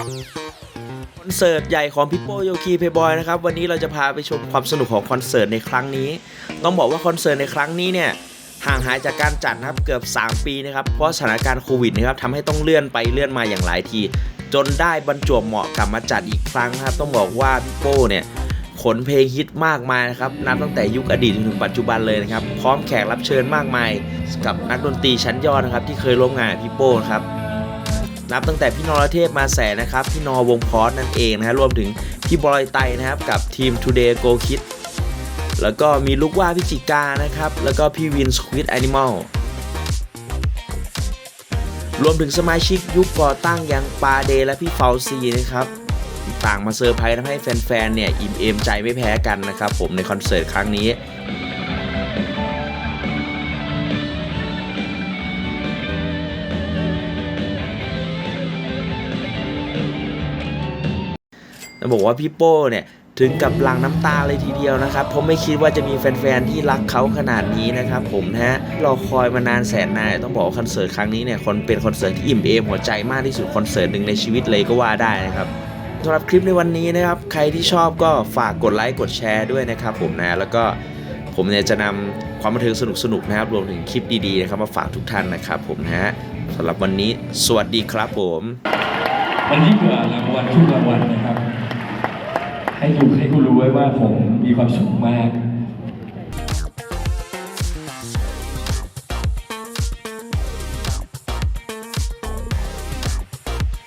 คอนเสิร์ตใหญ่ของพี่โป้โยคีเพย์บอยนะครับ วันนี้เราจะพาไปชมความสนุกของคอนเสิร์ตในครั้งนี้ ต้องบอกว่าคอนเสิร์ตในครั้งนี้เนี่ยห่างหายจากการจัดนะครับเกือบ 3 ปีนะครับ เพราะสถานการณ์โควิดนะครับทำให้ต้องเลื่อนไปเลื่อนมาอย่างหลายที จนได้บรรจวบเหมาะกลับมาจัดอีกครั้งนะครับ ต้องบอกว่าพี่โป้เนี่ยขนเพลงฮิตมากมายนะครับนับตั้งแต่ยุคอดีตจนถึงปัจจุบันเลยนะครับ พร้อมแขกรับเชิญมากมาย กับนักดนตรีชั้นยอดนะครับที่เคยร่วมงานพี่โป้ครับ นับตั้งแต่พี่นรเทพมาแสนนะครับพี่นอวงพอสนั่นเองนะฮะรวมถึงพี่บอยไตนะครับกับทีม Today Go Kid แล้วก็มีลูกว่าพิจิกานะครับ แล้วก็พี่วินสควิดแอนิมอลรวมถึงสมาชิกยุคก่อตั้งอย่างปาเดและพี่เฟลซีนะครับ ต่างมาเซอร์ไพรส์ทำให้แฟนๆเนี่ย อิ่มเอมใจไม่แพ้กันนะครับผมในคอนเสิร์ตครั้งนี้ ต้องบอกว่าพี่โป้เนี่ยถึงกับหลังน้ำตาเลยทีเดียวนะครับ ผมไม่คิดว่าจะมีแฟนๆ ที่รักเขาขนาดนี้นะครับผมนะฮะราคอยมานานแสนนานต้องบอกว่าคอนเสิร์ตครั้งนี้เนี่ยคนเป็นคอนเสิร์ตที่อิ่มเอมหัวใจมากที่สุดคอนเสิร์ตหนึ่งในชีวิตเลยก็ว่าได้นะครับสำหรับคลิปในวันนี้นะครับ ใครที่ชอบก็ฝากกดไลค์กดแชร์ด้วยนะครับผมนะแล้วก็ผมเนี่ยจะนำความบันเทิงสนุกๆนะครับ รวมถึงคลิปดีๆนะครับมาฝากทุกท่านนะครับผมนะฮะสำหรับวันนี้สวัสดีครับผม มันยิ่งกว่ารางวัลทุกรางวัลนะครับ ให้ดูให้คุณรู้ไว้ว่าผมมีความสุขมาก